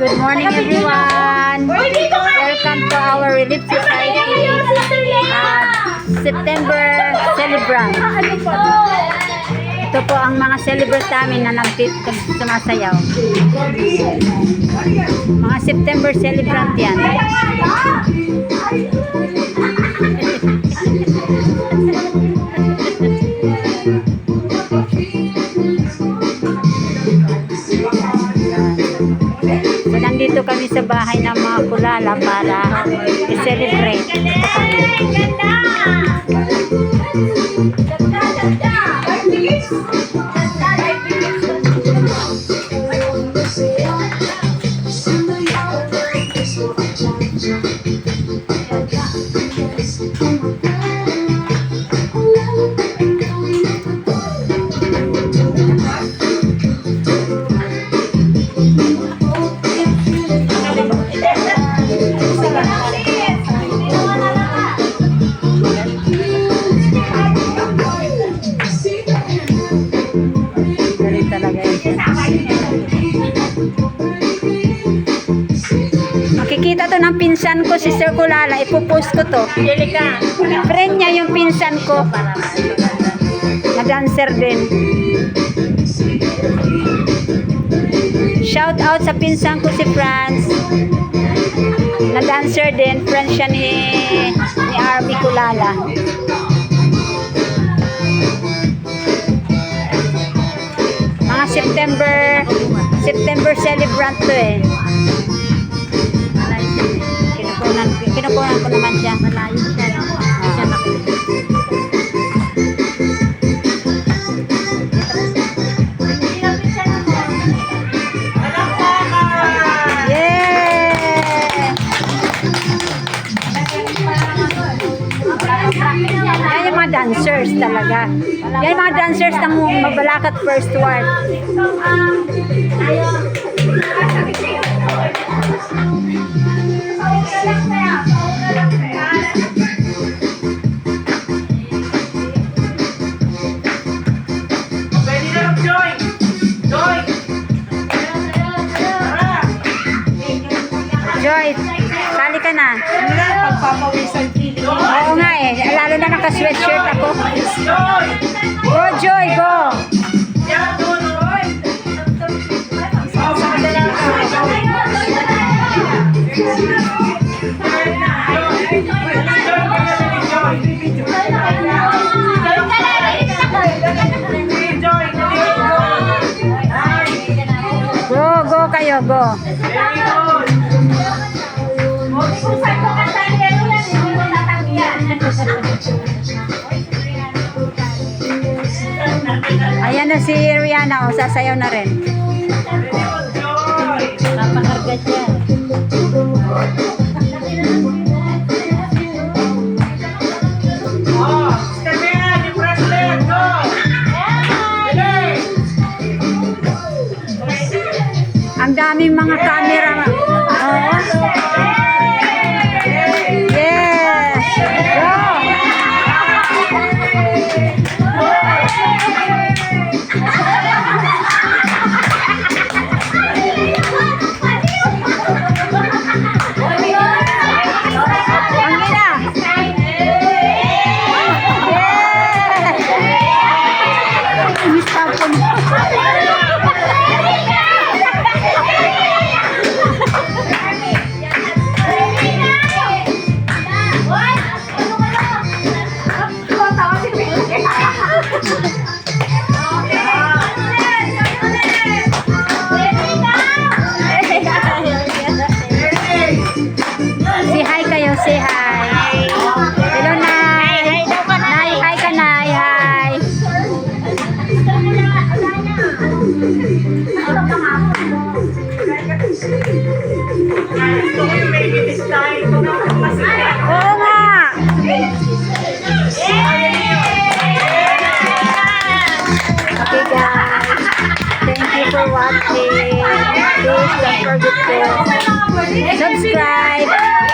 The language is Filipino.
Good morning everyone. Welcome to our Relief Society uh, September celebrant. Ito po ang mga celebrant namin na nagtit sumasayaw. Mga September celebrant yan. Nandito kami sa bahay ng mga kulala para i-celebrate. Makikita to ng pinsan ko, si Sir Kulala. Ipopost ko to. Friend niya yung pinsan ko. Na dancer din. Shout out sa pinsan ko si Franz. Na dancer din. Friend siya ni, ni Army Kulala. September September celebrant to eh. Kinukunan, kinukunan ko naman siya. Malayo dancers talaga. Yan mga dancers ng Mabalacat First Ward. Pwede na naka-sweatshirt ako. Go, Joy, go! Go, go kayo, go. Na si Rihanna, oh, sasayaw na rin. Napakarga siya. Ang daming mga camera. Say hi kayo, say hi. Hello, Nay. Nay, hi ka, Nay. Hi. Oo nga. Subscribe,